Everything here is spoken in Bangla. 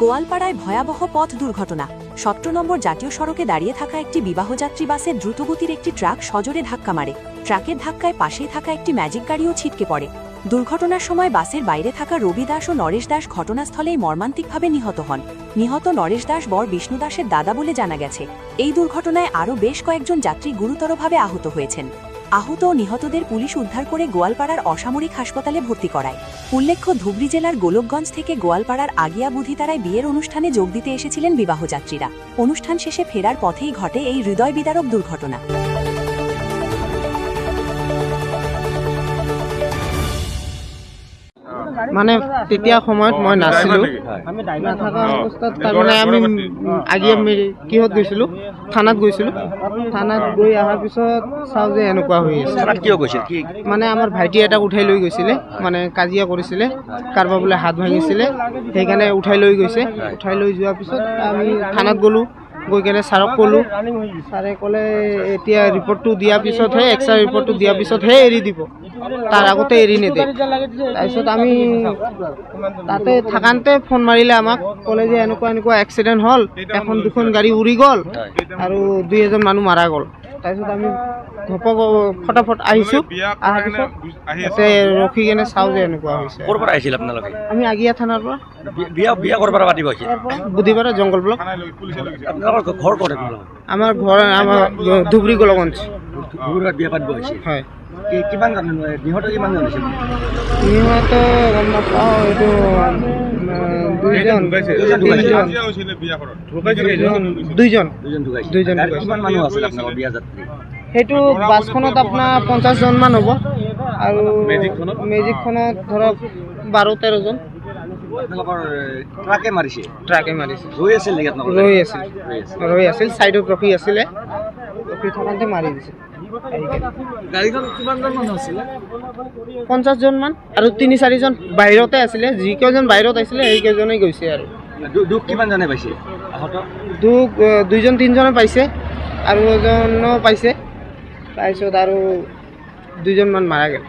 গোয়ালপাড়ায় ভয়াবহ পথ দুর্ঘটনা। সতেরো নম্বর জাতীয় সড়কে দাঁড়িয়ে থাকা একটি বিবাহযাত্রী বাসের দ্রুতগতির একটি ট্রাক সজোরে ধাক্কা মারে। ট্রাকের ধাক্কায় পাশেই থাকা একটি ম্যাজিক গাড়িও ছিটকে পড়ে। দুর্ঘটনার সময় বাসের বাইরে থাকা রবি দাস ও নরেশ দাস ঘটনাস্থলেই মর্মান্তিকভাবে নিহত হন। নিহত নরেশ দাস বর বিষ্ণু দাসের দাদা বলে জানা গেছে। এই দুর্ঘটনায় আরও বেশ কয়েকজন যাত্রী গুরুতরভাবে আহত হয়েছেন। আহত ও নিহতদের পুলিশ উদ্ধার করে গোয়ালপাড়ার অসামরিক হাসপাতালে ভর্তি করায়। উল্লেখ্য, ধুবড়ী জেলার গোলকগঞ্জ থেকে গোয়ালপাড়ার আগিয়া বুধিতারায় বিয়ের অনুষ্ঠানে যোগ দিতে এসেছিলেন বিবাহযাত্রীরা। অনুষ্ঠান শেষে ফেরার পথেই ঘটে এই হৃদয় বিদারক দুর্ঘটনা। মানে তেতিয়া সময়ত মই নাছিলোঁ। নাথাকা অৱস্থাত তাৰমানে আমি আগিয়ে মেৰি কিহত গৈছিলোঁ? থানাত গৈছিলোঁ। থানাত গৈ অহাৰ পিছত চাওঁ যে এনেকুৱা হৈ আছে। কিয় গৈছিল? মানে আমাৰ ভাইটি এটাক উঠাই লৈ গৈছিলে মানে কাজিয়া কৰিছিলে কাৰোবাৰ বোলে হাত ভাঙিছিলে সেইকাৰণে উঠাই লৈ গৈছে। উঠাই লৈ যোৱাৰ পিছত আমি থানাত গ'লোঁ। গৈ কেনে ছাৰক ক'লোঁ। ছাৰে ক'লে এতিয়া ৰিপৰ্টটো দিয়াৰ পিছতহে এক্সৰে ৰিপৰ্টটো দিয়াৰ পিছতহে এৰি দিব। তাৰ আগতে এৰি নিদিয়ে তাৰপিছত আমি তাতে থাকান্তে ফোন মাৰিলে আমাক। ক'লে যে এনেকুৱা এনেকুৱা এক্সিডেণ্ট হ'ল। এখন দুখন গাড়ী উৰি গ'ল আৰু দুই এজন মানুহ মাৰা গ'ল। তাৰপিছত আমি ঘপক ফটাফট আহিছোঁ। অহাৰ পিছত ইয়াতে ৰখি কেনে চাওঁ যে এনেকুৱা হৈছে। ক'ৰ পৰা আহিছিল আপোনালোকে? আমি আগিয়া থানাৰ পৰা। বিয়া বিয়া ক'ৰ পৰা পাতিব আহিছিল? বুধবাৰে জংঘল ব্লক। ঘৰ ক'ত আপোনালোকৰ আমাৰ ঘৰ আমাৰ ধুবুৰী গোলগঞ্জ বিয়া পাতিব আহিছিল হয়। কিমান নিহত কিমান জন হৈছিল সিহঁতে গম নাপাওঁ এইটো দুইজন। দুইজন দুইজন দুজন ঢুকাইছিল দুইজন। গাড়ীত ঢুকাইছিল। কিমান মানুহ আছিল আপোনালোকৰ বিয়া যাত্ৰী সেইটো বাছখনত আপোনাৰ পঞ্চাছজনমান হ'ব। আৰু মেজিকখনত? ধৰক বাৰ তেৰজন ট্ৰাকে মাৰিছে? ট্ৰাকে মাৰিছে। ৰৈ আছিল নেকি আপোনালোকে ৰৈ আছিল। ৰৈ আছিল। ৰৈ আছিল ছাইডত ৰখি আছিলে। ৰখি থাকোঁতে মাৰি দিছে। আহি কেনে। গাড়ীখন কিমানজন মানুহ আছিলে? পঞ্চাছজনমান আৰু তিনি চাৰিজন বাহিৰতে আছিলে। যিকেইজন বাহিৰত আছিলে সেইকেইজনেই গৈছে আৰু। দুখ কিমান জনে পাইছে? দুখ দুইজন তিনিজনে পাইছে আৰু এজনো পাইছে। তাৰপিছত আৰু দুইজনমান মাৰা গ'ল।